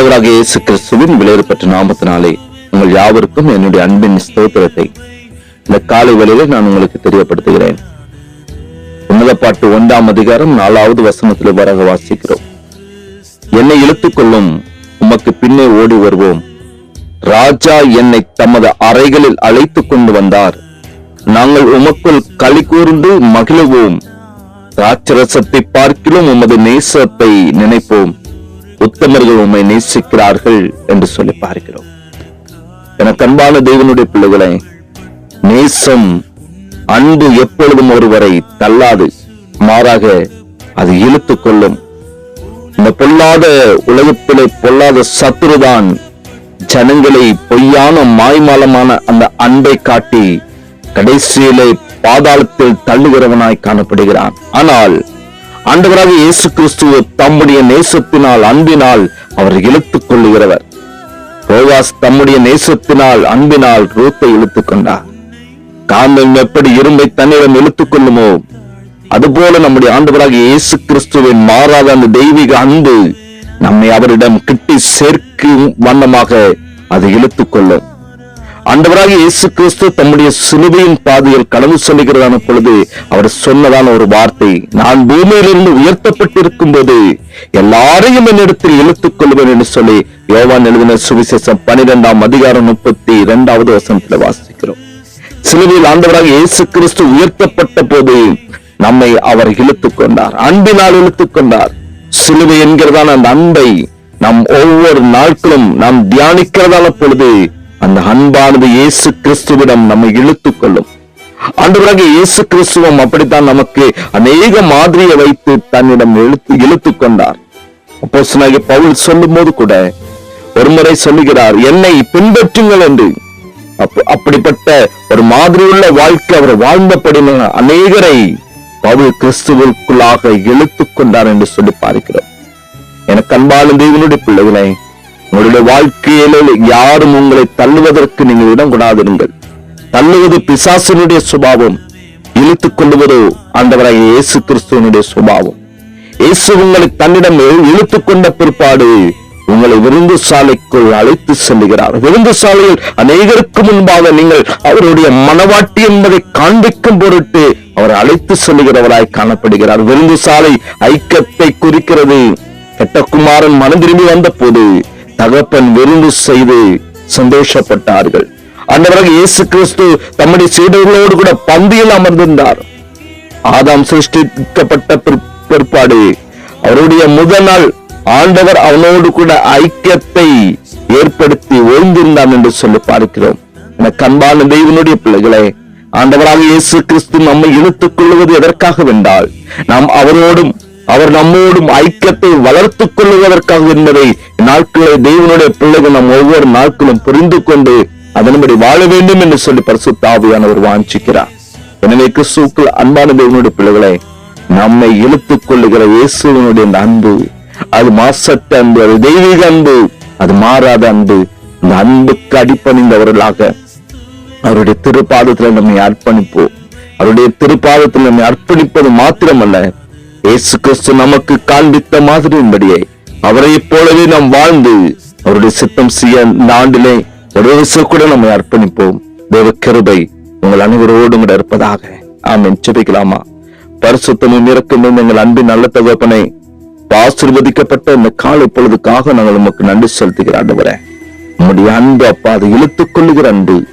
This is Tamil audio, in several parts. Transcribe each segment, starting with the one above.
ஆண்டவராக இயேசு கிறிஸ்துவின் விலையேறப்பட்ட நாமத்தினாலே உங்கள் யாவருக்கும் என்னுடைய அன்பின் ஸ்தோத்திரத்தை. இந்த காலை வழியில நான் உங்களுக்கு தெரியப்படுத்துகிறேன். உன்னத பாட்டு ஒன்றாம் அதிகாரம் நாலாவது வசனத்தில் வரக வாசிக்கிறோம். என்னை இழுத்துக் கொள்ளும் உமக்கு பின்னே ஓடி வருவோம். ராஜா என்னை தமது அறைகளில் அழைத்து கொண்டு வந்தார். நாங்கள் உமக்குள் களி கூர்ந்து மகிழுவோம். ராட்சரசத்தை பார்க்கிலும் உமது நேசத்தை நினைப்போம். உத்தமர்கள் உம்மை நேசிக்கிறார்கள் என்று சொல்லி பார்க்கிறோம். எனக்கு அன்பான தேவனுடைய பிள்ளைகளை நேசம் அன்பு எப்பொழுதும் ஒருவரை தள்ளாது மாறாக அது இழுத்துக் கொள்ளும். இந்த பொல்லாத உலகத்திலே பொல்லாத சத்துருதான் ஜனங்களை பொய்யான மாய்மாலமான அந்த அன்பை காட்டி கடைசியிலே பாதாளத்தில் தள்ளுகிறவனாய் காணப்படுகிறான். ஆனால் ஆண்டவராக இயேசு கிறிஸ்துவ தம்முடைய நேசத்தினால் அன்பினால் அவர் இழுத்துக் கொள்ளுகிறவர். போவாஸ் தம்முடைய நேசத்தினால் அன்பினால் ரூத்தை இழுத்துக் கொண்டார். காந்தம் எப்படி இரும்பை தன்னிடம் இழுத்துக் கொள்ளுமோ அதுபோல நம்முடைய ஆண்டவராக இயேசு கிறிஸ்துவின் மாறாத அந்த தெய்வீக அன்பு நம்மை அவரிடம் கிட்டி சேர்க்கும் வண்ணமாக அது இழுத்துக் கொள்ளும். ஆண்டவராக இயேசு கிறிஸ்து தம்முடைய சிலுவையின் பாதையில் கடந்து செல்கிறதான பொழுது அவர் சொன்னதான ஒரு வார்த்தை நான் பூமியிலிருந்து உயர்த்தப்பட்டிருக்கும் போது எல்லாரையும் என்னிடத்தில் இழுத்துக் கொள்வேன் என்று சொல்லி யோவான் எழுதின சுவிசேஷம் பனிரெண்டாம் அதிகாரம் முப்பத்தி இரண்டாவது வசனத்தில் வாசிக்கிறோம். சிலுவையில் ஆண்டவராக இயேசு கிறிஸ்து உயர்த்தப்பட்ட போது நம்மை அவர் இழுத்துக் கொண்டார் அன்பினால் இழுத்துக் கொண்டார். சிலுவை என்கிறதான அந்த அன்பை நாம் ஒவ்வொரு நாட்களும் நாம் தியானிக்கிறதான பொழுது அந்த அன்பானது இயேசு கிறிஸ்துவிடம் நம்மை இழுத்துக் கொள்ளும் ஆண்டவராக இயேசு கிறிஸ்துவம் அப்படித்தான் நமக்கு அநேக மாதிரியை வைத்து தன்னிடம் இழுத்து இழுத்துக் கொண்டார் அப்போ பவுல் சொல்லும் போது கூட ஒருமுறை சொல்லுகிறார் என்னை பின்பற்றுங்கள் என்று. அப்படிப்பட்ட ஒரு மாதிரி உள்ள வாழ்க்கை அவர் வாழ்ந்தபடின அநேகரை பவுல் கிறிஸ்துவுக்குள்ளாக இழுத்துக் கொண்டார் என்று சொல்லி பார்க்கிறோம். எனக்கு அன்பான தேவனுடைய பிள்ளைகளை உங்களுடைய வாழ்க்கையில யாரும் உங்களை தள்ளுவதற்கு நீங்கள் இடம் கொடாதிருங்கள் தள்ளுவது பிசாசனுடைய சுபாவம் இழுத்துக் கொள்ளுவதோ அந்தவராக இயேசு கிறிஸ்துவனுடைய சுபாவம். இயேசு உங்களை தன்னிடம் இழுத்துக் கொண்ட பிற்பாடு உங்களை விருந்து சாலைக்குள் அழைத்து செல்லுகிறார். விருந்து சாலையில் அநேகருக்கு முன்பாக நீங்கள் அவருடைய மனவாட்டி என்பதை காண்பிக்கும் பொருட்டு அவர் அழைத்து செல்லுகிறவராய் காணப்படுகிறார். விருந்து சாலை ஐக்கியத்தை குறிக்கிறது. கெட்டகுமாரன் மனம் திரும்பி வந்த போது தகப்பன் விருந்து செய்து சந்தோஷப்பட்டார்கள். அன்றவராக இயேசு கிறிஸ்து தம்முடைய சீடர்களோடு கூட பந்தியில் அமர்ந்திருந்தார். ஆதாம் சிருஷ்டிக்கப்பட்ட பிற்பாடு அவருடைய முதல் நாள் ஆண்டவர் அவனோடு கூட ஐக்கியத்தை ஏற்படுத்தி ஒழுந்திருந்தான் என்று சொல்லி பார்க்கிறோம். எனக்கு அன்பான தெய்வனுடைய பிள்ளைகளே ஆண்டவராக இயேசு கிறிஸ்து நம்மை இழுத்துக் கொள்வது எதற்காக வென்றால் நாம் அவரோடும் அவர் நம்மோடும் ஐக்கியத்தை வளர்த்துக் கொள்வதற்காக என்பதை நாட்களை தெய்வனுடைய பிள்ளைகள் நம் ஒவ்வொரு நாட்களும் புரிந்து கொண்டு அதன்படி வாழ வேண்டும் என்று சொல்லி பரிசுத்தாவியானவர் வாஞ்சிக்கிறார். எனவே கிறிஸ்துக்கள் அன்பான தேவனுடைய பிள்ளைகளை நம்மை இழுத்துக் கொள்ளுகிற இயேசுவனுடைய அன்பு அது மாசற்ற அன்பு அது தெய்வீக அன்பு அது மாறாத அன்பு இந்த அன்புக்கு அடிப்பணிந்தவர்களாக அவருடைய திருப்பாதத்தில் நம்மை அர்ப்பணிப்போம். அவருடைய திருப்பாதத்தில் நம்மை அர்ப்பணிப்பது மாத்திரமல்ல இயேசு கிறிஸ்து நமக்கு காண்பித்த மாதிரியின்படியே அவரைப் போலவே நாம் வாழ்ந்து அவருடைய சித்தம் செய்ய இந்த ஆண்டிலே ஒரு வருஷம் கூட நம்மை அர்ப்பணிப்போம். தேவ கிருபை உங்கள் அனைவரோடும் கூட இருப்பதாக. ஆமென். செபிக்கலாமா பரிசுத்தமும் இறக்கும் எங்கள் அன்பின் நல்ல தகப்பனை ஆசிர்வதிக்கப்பட்ட இந்த கால பொழுதுக்காக நாங்கள் உமக்கு நன்றி செலுத்துகிற ஆண்டவரே. உம்முடைய அன்பு அப்பா அதை இழுத்துக் கொள்ளுகிற அன்பு.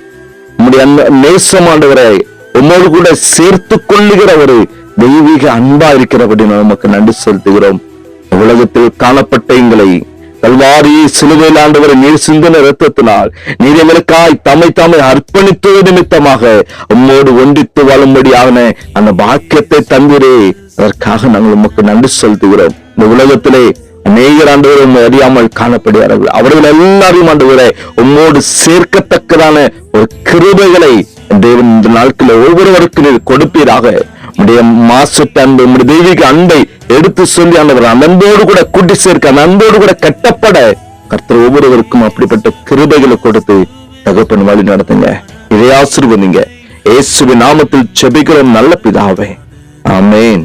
உம்முடைய அன்பு நேசமாண்டவரை உம்மோடு கூட சேர்த்துக் கொள்ளுகிற ஒரு தெய்வீக அன்பா இருக்கிறபடி நமக்கு நன்றி செலுத்துகிறோம். உலகத்தில் காணப்பட்ட எங்களை கல்வாரி சிலுவையில் ஆண்டவர் நீர் சிந்தன ரத்தத்தினால் நீர் எங்களுக்காய் தம்மை தாமை அர்ப்பணித்தது நிமித்தமாக உம்மோடு ஒன்றித்து வாழும்படியான அந்த பாக்கியத்தை தந்திரே. அதற்காக நாங்கள் உமக்கு நன்றி செலுத்துகிறோம். இந்த உலகத்திலே அநேகர் ஆண்டவர் உண்மை அறியாமல் காணப்படுகிறார்கள். அவர்கள் எல்லாரையும் ஆண்டவரை உம்மோடு சேர்க்கத்தக்கதான ஒரு கிருபைகளை தேவன் இந்த நாட்களில் ஒவ்வொருவருக்கும் கொடுப்பீராக. உடைய மாசற்ற அன்பு உடைய தெய்வீக அன்பை எடுத்து சொல்லி ஆண்டவர் அந்த அன்போடு கூட கூட்டி சேர்க்க அந்த அன்போடு கூட கட்டப்பட. கர்த்தர் ஒவ்வொருவருக்கும் அப்படிப்பட்ட கிருபைகளை கொடுத்து தகப்பன் வழி நடத்துங்க. இதை ஆசிர்வதிங்க. இயேசுவின் நாமத்தில் செபிக்கிறோம் நல்ல பிதாவே. ஆமேன்.